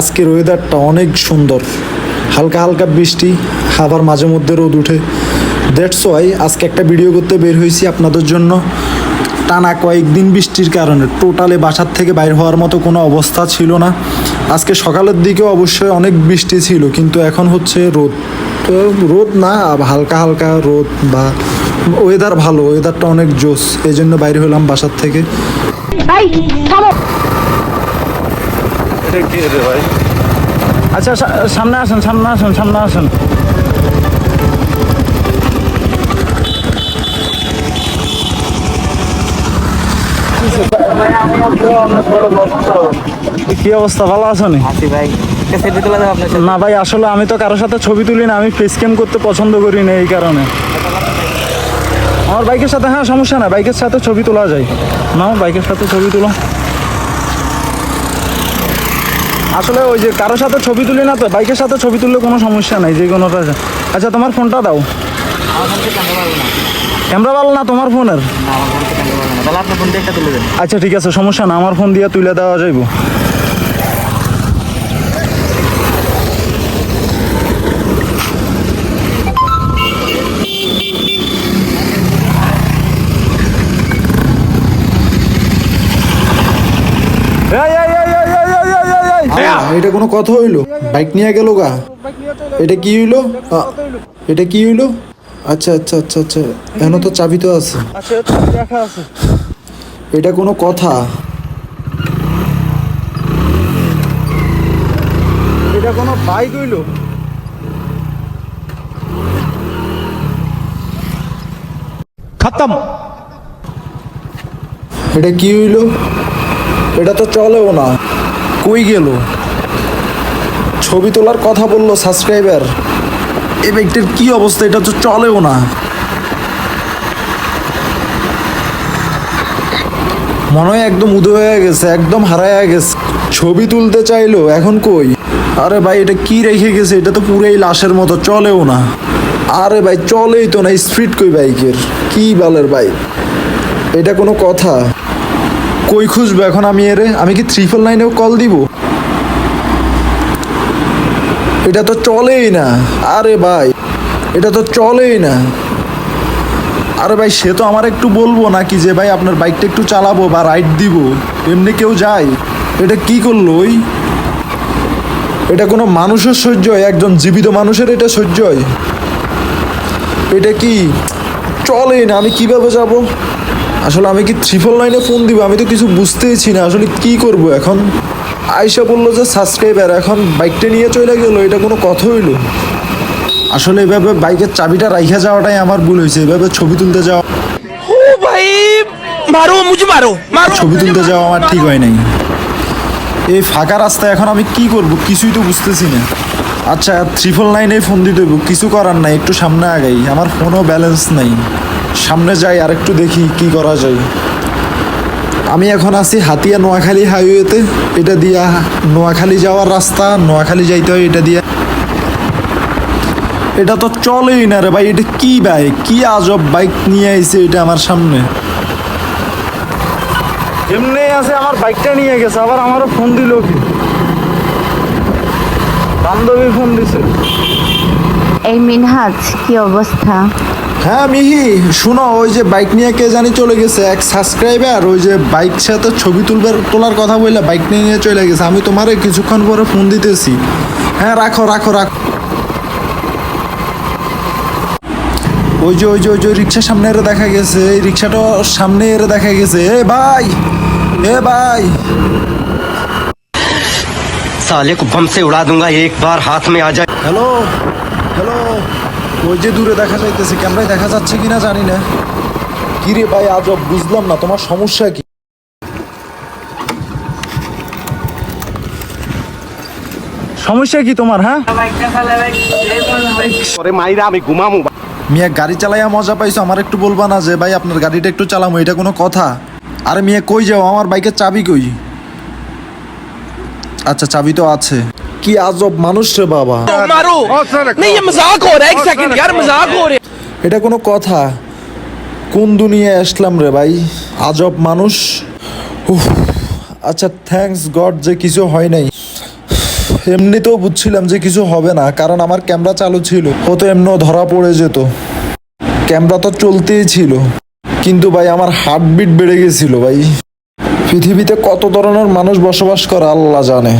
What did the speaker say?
আজকের ওয়েদারটা অনেক সুন্দর। হালকা হালকা বৃষ্টি, আবার মাঝে মধ্যে রোদ উঠে। দ্যাটস ওয়াই আজকে একটা ভিডিও করতে বের হয়েছি আপনাদের জন্য। টানা কয়েকদিন বৃষ্টির কারণে টোটালে বাসার থেকে বাইর হওয়ার মতো কোনো অবস্থা ছিল না। আজকে সকালের দিকেও অবশ্যই অনেক বৃষ্টি ছিল, কিন্তু এখন হচ্ছে রোদ। তো রোদ না হালকা হালকা রোদ বা ওয়েদার ভালো ওয়েদারটা অনেক জোস এই জন্য বাইরে হলাম বাসার থেকে। ভাই? আচ্ছা সামনে আসেন সামনে আসেন সামনে আসেন। কি অবস্থা? ভালো আছো ভাই। না ভাই আসলে আমি তো কারোর সাথে ছবি তুলি না আমি ফেস ক্যাম করতে পছন্দ করি না এই কারণে। আমার বাইকের সাথে হ্যাঁ সমস্যা না বাইকের সাথে ছবি তোলা যায়। না বাইকের সাথে ছবি তোলা। আসলে ওই যে কারোর সাথে ছবি তুলি না তো বাইকের সাথে ছবি তুললে কোনো সমস্যা নাই যে কোনোটা আচ্ছা তোমার ফোনটা দাও। ক্যামেরা ভালো না তোমার ফোনের? আচ্ছা ঠিক আছে সমস্যা না আমার ফোন দিয়ে তুলে দেওয়া যাইব। এটা কোনো কথা হইল? বাইক নিয়ে গেল গা? এটা কি হইল? এটা কি হইল? আচ্ছা আচ্ছা আচ্ছা আচ্ছা। এখনও তো চাবি তো আছে। আচ্ছা এটা আছে। এটা কোনো কথা? এটা কোনো বাইক হইল? এটা কি হইল? এটা তো চলেও না। কই গেল? ছবি তোলার কথা বলল সাবস্ক্রাইবার এই বাইকটার কি অবস্থা? এটা তো চলেও না। মনে হয় একদম উদয় হয়ে গেছে, একদম হারায় গেছে। ছবি তুলতে চাইলো, এখন কই? আরে ভাই, এটা কি রেখে গেছে? এটা তো পুরাই লাশের মতো, চলেও না। আরে ভাই, চলেই তো না স্পিড কই বাইকের? কি বালের বাইক এটা কোনো কথা। কই খুঁজবো এখন আমি এরে? আমি কি ট্রিপল নাইনেও কল দিব? এটা তো চলেই না। আরে ভাই, এটা তো চলেই না। আরে ভাই, সে তো আমার একটু বলব নাকি যে ভাই, আপনার বাইকটা একটু চালাবো বা রাইড দিব। এমনি কেউ যায়। এটা কি করল ওই? এটা কোনো মানুষের সহ্য হয়? একজন জীবিত মানুষের এটা সহ্য হয়? এটা কি চলেই না? আমি কীভাবে যাব? আসলে আমি কি ট্রিপল নাইনে ফোন দিব? আমি তো কিছু বুঝতেইছি না। আসলে কি করব এখন? আয়সা বলল যে সাবস্ক্রাইবার এখন বাইকটা নিয়ে চলে গেলো এটা কোনো কথা হইল? আসলে এভাবে বাইকের চাবিটা রাইখা যাওয়াটাই আমার ভুল হয়েছে এভাবে ছবি তুলতে যাওয়া ও ভাই মারো মুঝে মারো মারো ছবি তুলতে যাওয়া আমার ঠিক হয় নাই। এই ফাঁকা রাস্তায় এখন আমি কি করব কিছুই তো বুঝতেছি না। আচ্ছা থ্রি ফোর নাইনে ফোন দিতে কিছু করার নাই একটু সামনে আগাই আমার ফোনও ব্যালেন্স নাই। সামনে যাই আর একটু দেখি কি করা যায়। আমি এখন আছি হাতিয়া নোয়াখালী হাইওয়েতে। এটা দিয়া নোয়াখালী যাওয়ার রাস্তা নোয়াখালী যাইতে হয় এটা দিয়া। এটা তো চলেই না রে ভাই এটা কি বাইক কি আজব বাইক নিয়ে আইছে এটা আমার সামনে। এমনি আছে আমার বাইকটা নিয়ে গেছে আবার আমারও ফোন দিল কি? বান্ধবী ফোন দিছে। এই মিনহাজ কি অবস্থা? হ্যাঁ মিহি শুনো ওই যে বাইক নিয়ে কে জানি চলে গেছে এক সাবস্ক্রাইবার ওই যে বাইক সাথে ছবি তুলবার তোলার কথা বললে বাইক নিয়ে নিয়ে চলে গেছে আমি তোমারে কিছুক্ষণ পরে ফোন দিতেছি হ্যাঁ রাখো রাখো রাখো ওই যে ওই যে ওই যে রিক্সার সামনে এরে দেখা গেছে এই রিক্সাটা সামনে এরে দেখা গেছে এ ভাই এ ভাই साले को बम से उड़ा दूंगा एक बार हाथ में आ जाए হ্যালো হ্যালো ওই যে দূরে দেখা যাইতেছে ক্যামেরায় দেখা যাচ্ছে কিনা জানি না। কিরে ভাই আজব বুঝলাম না তোমার সমস্যা কি? সমস্যা কি তোমার হ্যাঁ? বাইকটা চালা ভাই মিয়া গাড়ি চালাইয়া মজা পাইছো আমার একটু বলবা না যে ভাই আপনার গাড়িটা একটু চালামো এটা কোনো কথা। আরে মিয়া কই যাও আমার বাইকের চাবি কই? আচ্ছা চাবি তো আছে। কি আজব মানুষ রে বাবা। মারো। यार এটা কোনো কথা। কোন দুনিয়া আসলাম রে ভাই? আজব মানুষ। আচ্ছা থ্যাংকস গড যে কিছু হয় নাই। এমনিতেও বুঝছিলাম যে কিছু হবে না কারণ আমার ক্যামেরা চালু ছিল। ও তো এমনিও ধরা পড়ে যেত। ক্যামেরা তো চলতেই ছিল। কিন্তু ভাই আমার হার্টবিট বেড়ে গেছিল ভাই। পৃথিবীতে কত ধরনের মানুষ বসবাস করে আল্লাহ জানে।